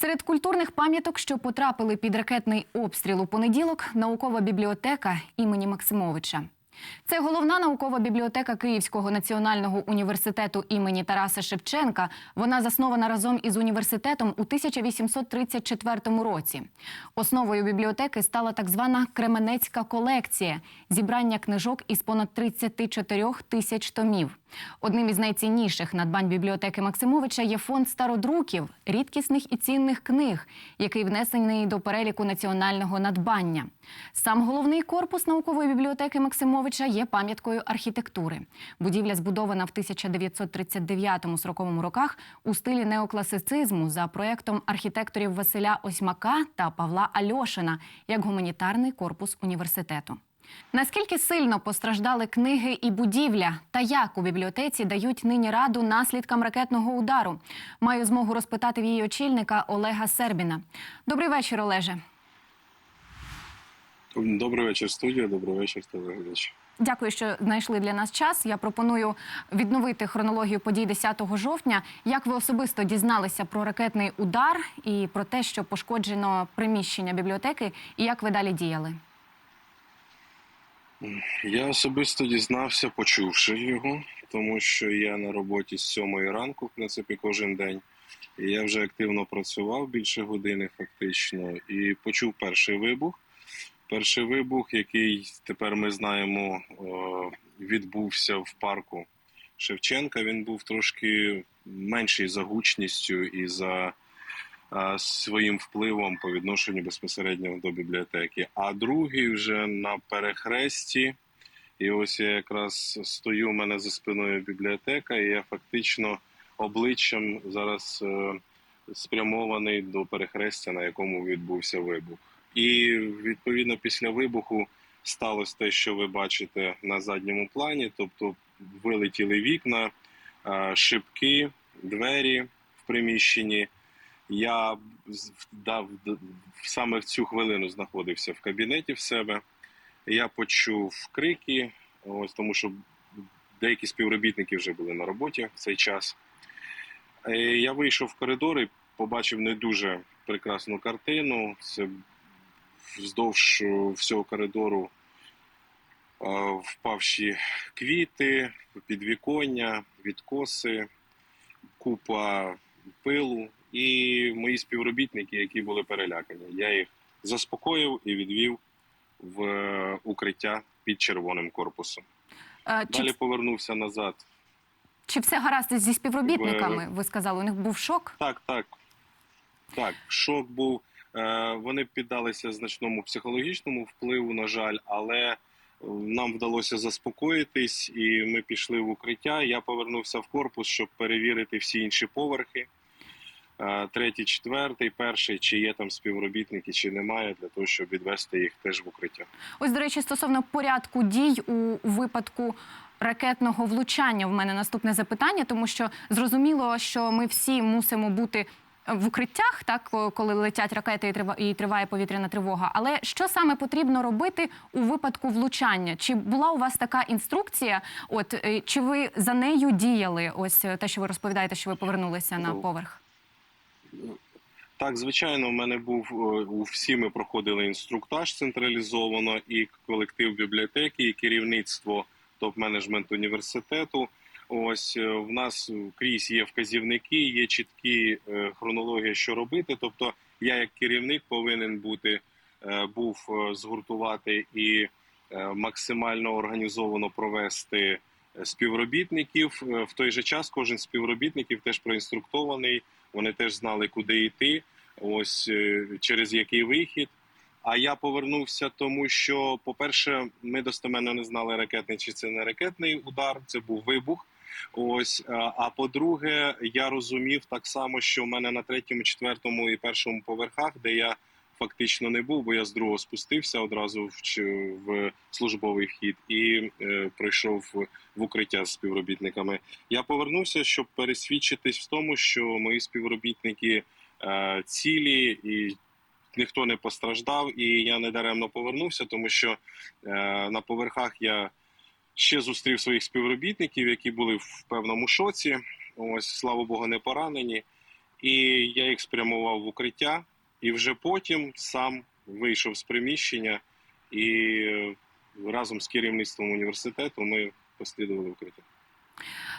Серед культурних пам'яток, що потрапили під ракетний обстріл у понеділок, наукова бібліотека імені Максимовича. Це головна наукова бібліотека Київського національного університету імені Тараса Шевченка. Вона заснована разом із університетом у 1834 році. Основою бібліотеки стала так звана Кременецька колекція зібрання книжок із понад 34 тисяч томів. Одним із найцінніших надбань бібліотеки Максимовича є фонд стародруків, рідкісних і цінних книг, який внесений до переліку національного надбання. Сам головний корпус наукової бібліотеки Максимовича є пам'яткою архітектури. Будівля збудована в 1939-40 роках у стилі неокласицизму за проектом архітекторів Василя Осьмака та Павла Альошина як гуманітарний корпус університету. Наскільки сильно постраждали книги і будівля, та як у бібліотеці дають нині раду наслідкам ракетного удару? Маю змогу розпитати в її очільника Олега Сербіна. Добрий вечір, Олеже. Добрий вечір, студія. Добрий вечір, телеглядачі. Дякую, що знайшли для нас час. Я пропоную відновити хронологію подій 10 жовтня. Як ви особисто дізналися про ракетний удар і про те, що пошкоджено приміщення бібліотеки, і як ви далі діяли? Я особисто дізнався, почувши його, тому що я на роботі з сьомої ранку, в принципі, кожен день. І я вже активно працював більше години, фактично, і почув перший вибух. Перший вибух, який тепер ми знаємо, е, відбувся в парку Шевченка. Він був трошки менший за гучністю і за е, своїм впливом по відношенню безпосередньо до бібліотеки. А другий вже на перехресті. І ось я якраз стою у мене за спиною бібліотека, і я фактично обличчям зараз е, спрямований до перехрестя, на якому відбувся вибух. І відповідно після вибуху сталося те, що ви бачите на задньому плані, тобто вилетіли вікна, е, шибки, двері в приміщенні. Я дав саме в цю хвилину знаходився в кабінеті в себе. Я почув крики, ось тому що деякі співробітники вже були на роботі в цей час. Е, Я вийшов в коридор і побачив не дуже прекрасну картину. Це вздовж е, всього коридору е, впавші квіти, підвіконня, відкоси, купа пилу і мої співробітники, які були перелякані. Я їх заспокоїв і відвів в е, укриття під червоним корпусом. Е, Чи, Далі повернувся назад. чи все гаразд зі співробітниками? Ви сказали, у них був шок? Так, так. Так, шок був. Е, Вони піддалися значному психологічному впливу, на жаль, але е, нам вдалося заспокоїтись, і ми пішли в укриття. Я повернувся в корпус, щоб перевірити всі інші поверхи. Е, Третій, четвертий, перший, чи є там співробітники, чи немає, для того, щоб відвести їх теж в укриття. Ось, до речі, стосовно порядку дій у випадку ракетного влучання, в мене наступне запитання, тому що зрозуміло, що ми всі мусимо бути в укриттях, так коли летять ракети і і триває повітряна тривога. Але що саме потрібно робити у випадку влучання? Чи була у вас така інструкція? От е, чи ви за нею діяли? Ось е, те, що ви розповідаєте, що ви повернулися на Ну, поверх? Так, звичайно, у мене був е, у всі ми проходили інструктаж централізовано, і колектив бібліотеки, і керівництво топ-менеджмент університету. Ось е, в нас крізь є вказівники, є чіткі е, хронології, що робити. Тобто, я як керівник повинен бути е, був згуртувати і максимально організовано провести співробітників. В той же час кожен співробітників теж проінструктований. Вони теж знали, куди йти, ось через який вихід. А я повернувся, тому що, по-перше, ми достеменно не знали ракетний чи це не ракетний удар, це був вибух. Ось, е, а по-друге, я розумів так само, що в мене на третьому, четвертому і першому поверхах, де я фактично не був, бо я з другого спустився одразу в, в службовий вхід і е, пройшов в, укриття з співробітниками. Я повернувся, щоб пересвідчитись в тому, що мої співробітники е, цілі і ніхто не постраждав. І я не даремно повернувся, тому що е, на поверхах я ще зустрів своїх співробітників, які були в певному шоці. Ось, слава Богу, не поранені. і я їх спрямував в укриття, і вже потім сам вийшов з приміщення і е, разом з керівництвом університету ми послідували укриття.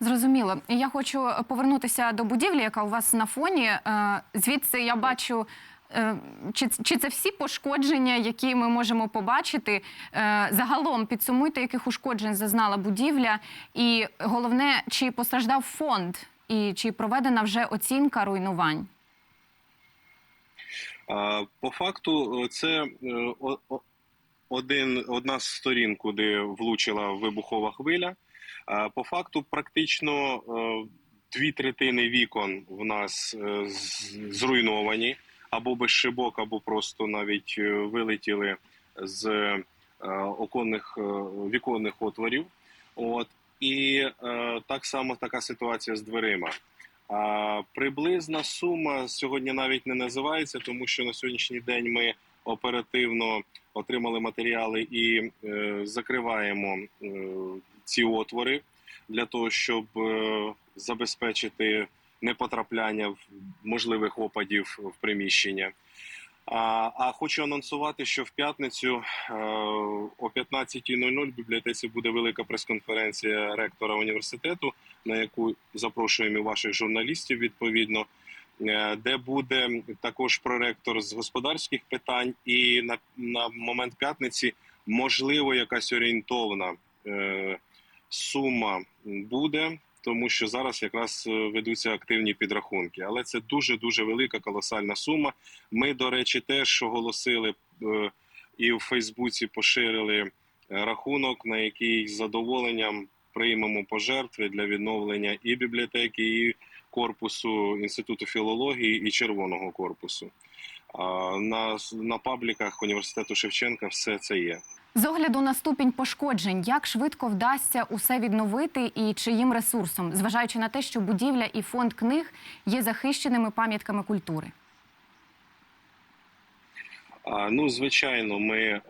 Зрозуміло. Я хочу повернутися до будівлі, яка у вас на фоні. Е, Звідси я бачу. Е, Чи, чи це всі пошкодження, які ми можемо побачити? Е, Загалом підсумуйте, яких ушкоджень зазнала будівля, і головне, чи постраждав фонд, і чи проведена вже оцінка руйнувань? По факту, е, це один, одна з сторін, куди влучила вибухова хвиля. По факту, практично дві третини вікон в нас зруйновані або без шибок, або просто навіть е, вилетіли з е, оконних е, віконних отворів. От і так само така ситуація з дверима. А приблизна сума сьогодні навіть не називається, тому що на сьогоднішній день ми оперативно отримали матеріали і е, закриваємо е, ці отвори для того, щоб е, забезпечити непотрапляння можливих опадів в приміщення. А, а хочу анонсувати, що в п'ятницю е, о 15.00 в бібліотеці буде велика прес-конференція ректора університету, на яку запрошуємо ваших журналістів відповідно, е, де буде також проректор з господарських питань, і на, на момент п'ятниці можливо якась орієнтовна е, сума буде. Тому що зараз якраз е, ведуться активні підрахунки, але це дуже дуже велика колосальна сума. Ми, до речі, теж оголосили е, і в Фейсбуці поширили е, рахунок, на який з задоволенням приймемо пожертви для відновлення і бібліотеки, і корпусу інституту філології, і червоного корпусу. На, на пабліках університету Шевченка все це є. З огляду на ступінь пошкоджень, як швидко вдасться усе відновити і чиїм ресурсом, зважаючи на те, що будівля і фонд книг є захищеними пам'ятками культури? А, Ну, звичайно, ми е,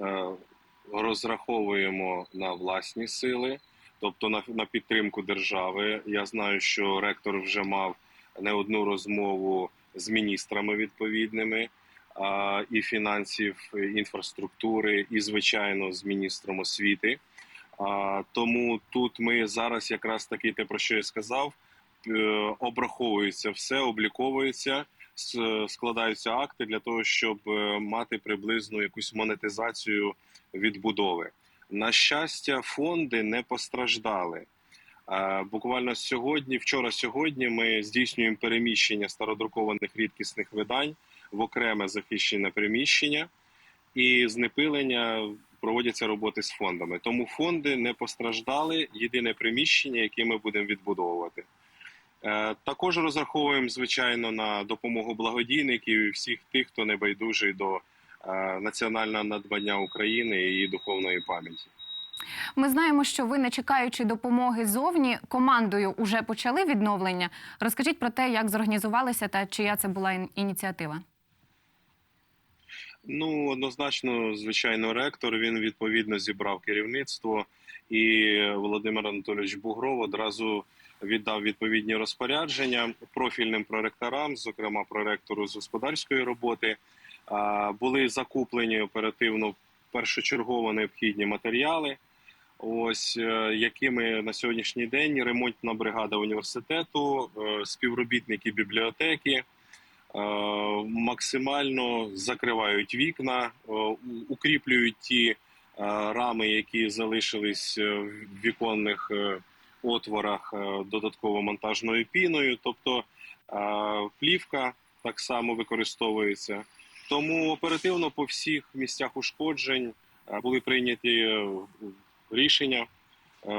розраховуємо на власні сили, тобто на, на підтримку держави. Я знаю, що ректор вже мав не одну розмову з міністрами відповідними і фінансів, і інфраструктури, і звичайно з міністром освіти. Тому тут ми зараз, якраз таки те, про що я сказав, е, обраховується все, обліковується складаються акти для того, щоб е, мати приблизну якусь монетизацію відбудови. На щастя, фонди не постраждали. Буквально сьогодні, вчора, сьогодні, ми здійснюємо переміщення стародрукованих рідкісних видань в окреме захищене приміщення, і знепилення проводяться роботи з фондами. Тому фонди не постраждали. Єдине приміщення, яке ми будемо відбудовувати. Е, Також розраховуємо звичайно на допомогу благодійників і всіх тих, хто не байдужий до е, національного надбання України і її духовної пам'яті. Ми знаємо, що ви, не чекаючи допомоги зовні, командою уже почали відновлення. Розкажіть про те, як зорганізувалися та чия це була ініціатива. Ну однозначно, звичайно, ректор він відповідно зібрав керівництво, і Володимир Анатолійович Бугров одразу віддав відповідні розпорядження профільним проректорам, зокрема проректору з господарської роботи. Були закуплені оперативно першочергово необхідні матеріали. Ось е, якими на сьогоднішній день ремонтна бригада університету, е, співробітники бібліотеки максимально закривають вікна, е, укріплюють ті е, рами, які залишились е, в віконних е, отворах е, додатково монтажною піною. Тобто е, плівка так само використовується. Тому оперативно по всіх місцях ушкоджень е, були прийняті е, рішення е,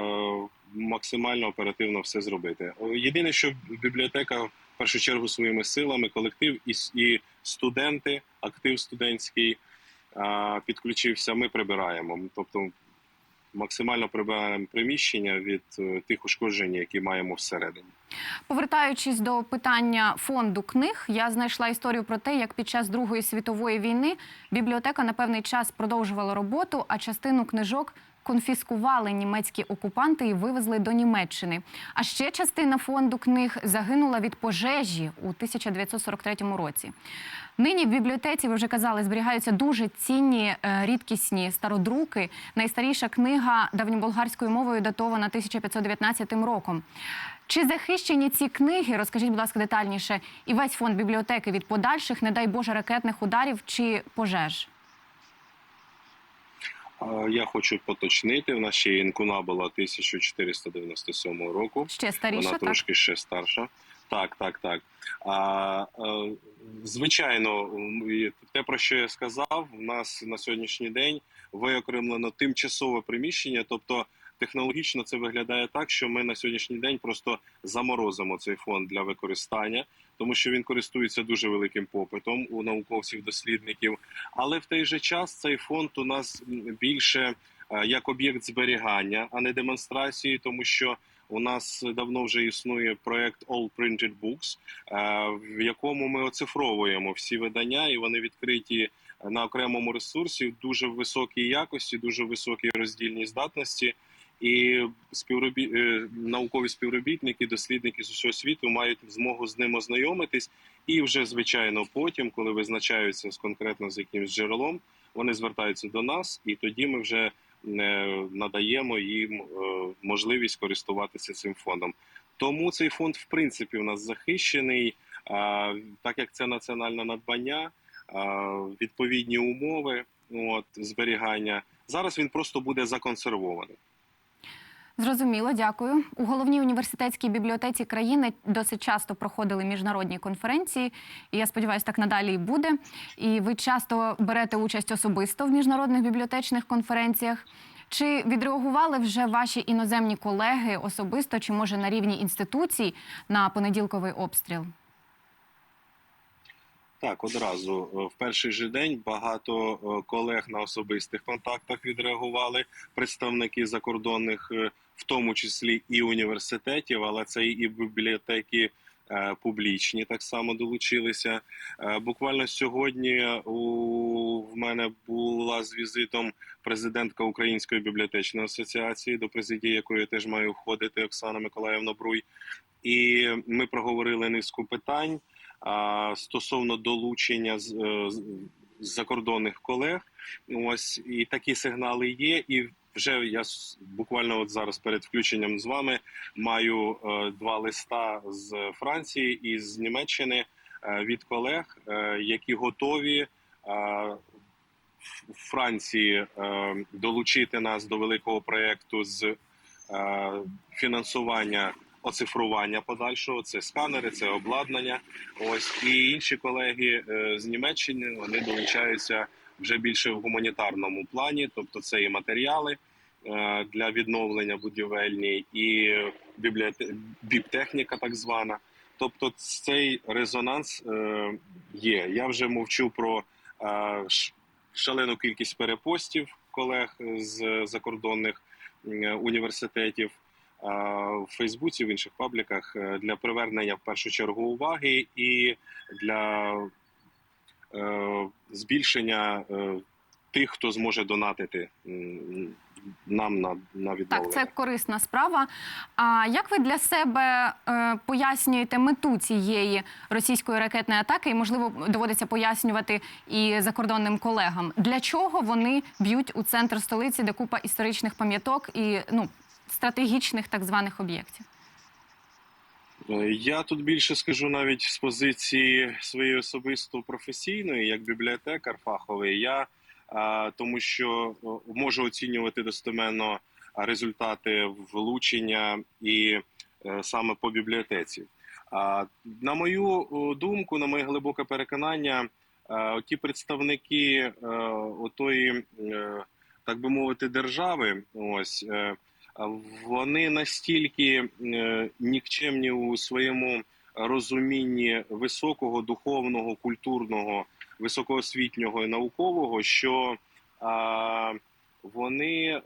максимально оперативно все зробити. Е, Єдине, що бібліотека першу чергу своїми силами, колектив і, і студенти, актив студентський підключився. Ми прибираємо. Тобто максимально прибираємо приміщення від е, тих ушкоджень, які маємо всередині. Повертаючись до питання фонду книг, я знайшла історію про те, як під час Другої світової війни бібліотека на певний час продовжувала роботу, а частину книжок конфіскували німецькі окупанти і вивезли до Німеччини. А ще частина фонду книг загинула від пожежі у 1943 році. Нині в бібліотеці, ви вже казали, зберігаються дуже цінні е, рідкісні стародруки. Найстаріша книга давньоболгарською мовою датована 1519 роком. Чи захищені ці книги? Розкажіть, будь ласка, детальніше, і весь фонд бібліотеки від подальших, не дай Боже, ракетних ударів чи пожеж? Я хочу поточнити. В нас ще інкуна була 1497 року. Ще старіша, Вона так? трошки ще старша. Так, так, так. А, е, звичайно, те, про що я сказав, у нас на сьогоднішній день виокремлено тимчасове приміщення, тобто технологічно це виглядає так, що ми на сьогоднішній день просто заморозимо цей фонд для використання, тому що він користується дуже великим попитом у науковців, дослідників. Але в той же час цей фонд у нас більше е, як об'єкт зберігання, а не демонстрації, тому що у нас давно вже існує проект All Printed Books, е, в якому ми оцифровуємо всі видання, і вони відкриті на окремому ресурсі дуже високій якості, дуже високій роздільній здатності. І співробі... е, наукові співробітники, дослідники з усього світу мають змогу з ним ознайомитись, і вже звичайно потім, коли визначаються з конкретно з якимось джерелом, вони звертаються до нас, і тоді ми вже е, надаємо їм е, можливість користуватися цим фондом. Тому цей фонд, в принципі, у нас захищений, так як це національне надбання, відповідні умови от, зберігання. Зараз він просто буде законсервований. Зрозуміло, дякую. У головній університетській бібліотеці країни досить часто проходили міжнародні конференції, і я сподіваюся, так надалі і буде. І ви часто берете участь особисто в міжнародних бібліотечних конференціях. Чи відреагували вже ваші іноземні колеги особисто, чи може на рівні інституцій на понеділковий обстріл? Так, одразу Е, в перший же день багато е, колег на особистих контактах відреагували, представники закордонних, е, в тому числі і університетів, але це і бібліотеки публічні так само долучилися. Буквально сьогодні у в мене була з візитом президентка Української бібліотечної асоціації, до президії якої я теж маю входити Оксана Миколаївна Бруй. І ми проговорили низку питань стосовно долучення з, е, з- закордонних колег. Ось і такі сигнали є. І вже я буквально от зараз перед включенням з вами маю е, два листа з Франції і з Німеччини е, від колег, які готові. в Франції долучити нас до великого проєкту з фінансування оцифрування подальшого. Це сканери, це обладнання. Ось і інші колеги е, з Німеччини вони долучаються вже більше в гуманітарному плані, тобто це і матеріали е, для відновлення будівельні, і бібліоте... біптехніка, так звана. Тобто, цей резонанс е, є. Я вже мовчу про шалену кількість перепостів колег з закордонних університетів в Фейсбуці, в інших пабліках е, для привернення в першу чергу уваги і для е, збільшення е, тих, хто зможе донатити нам на, на відновлення. Так, це корисна справа. А як ви для себе е, пояснюєте мету цієї російської ракетної атаки? І можливо доводиться пояснювати і закордонним колегам, для чого вони б'ють у центр столиці, де купа історичних пам'яток і ну стратегічних так званих об'єктів? Е, Я тут більше скажу навіть з позиції своєї особисто професійної, як бібліотекар фаховий. Я тому, що можу оцінювати достеменно результати влучення і е, саме по бібліотеці. На мою думку, на моє глибоке переконання, е, ті представники е, отої, е, так би мовити, держави, ось. Вони настільки е, нікчемні у своєму розумінні високого духовного, культурного, високоосвітнього і наукового, що вони е,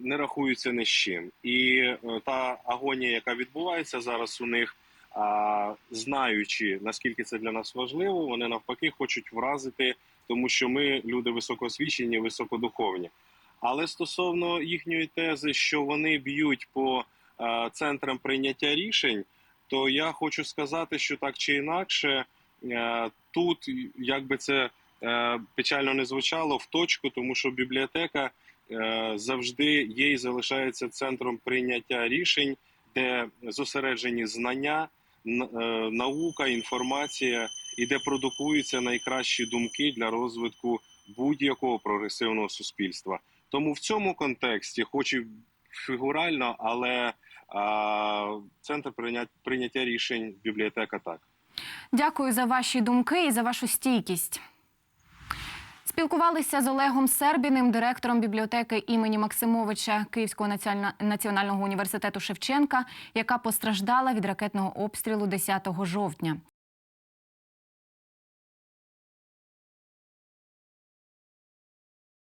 не рахуються ні з чим. І е, та агонія, яка відбувається зараз у них, а, знаючи наскільки це для нас важливо, вони навпаки хочуть вразити, тому що ми люди високоосвічені, високодуховні. Але стосовно їхньої тези, що вони б'ють по е, центрам прийняття рішень, то я хочу сказати, що так чи інакше, е, тут, як би це е, печально не звучало, в точку, тому що бібліотека е, завжди є і залишається центром прийняття рішень, де зосереджені знання, е, наука, інформація і де продукуються найкращі думки для розвитку будь-якого прогресивного суспільства. Тому в цьому контексті, хоч і фігурально, але а, центр прийняття, рішень бібліотека так. Дякую за ваші думки і за вашу стійкість. Спілкувалися з Олегом Сербіним, директором бібліотеки імені Максимовича Київського національного університету Шевченка, яка постраждала від ракетного обстрілу 10 жовтня.